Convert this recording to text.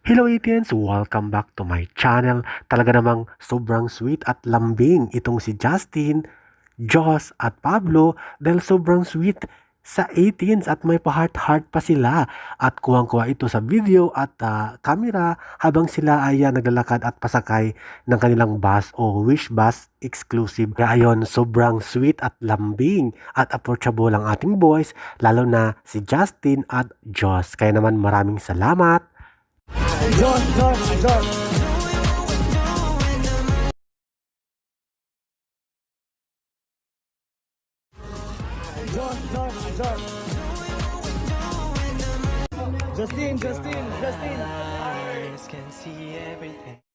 Hello Etiens! Welcome back to my channel. Talaga namang sobrang sweet at lambing itong si Justin, Joss at Pablo dahil sobrang sweet sa 18s at may pa-heart-heart pa sila. At kuwang-kuwa ito sa video at ah, camera habang sila ay ah, naglalakad at pasakay ng kanilang bus o wish bus exclusive. Kaya sobrang sweet at lambing at approachable ang ating boys lalo na si Justin at Joss. Kaya naman maraming salamat. Justin, Justin, Justin. Justine, Justine, Justine. Can see everything.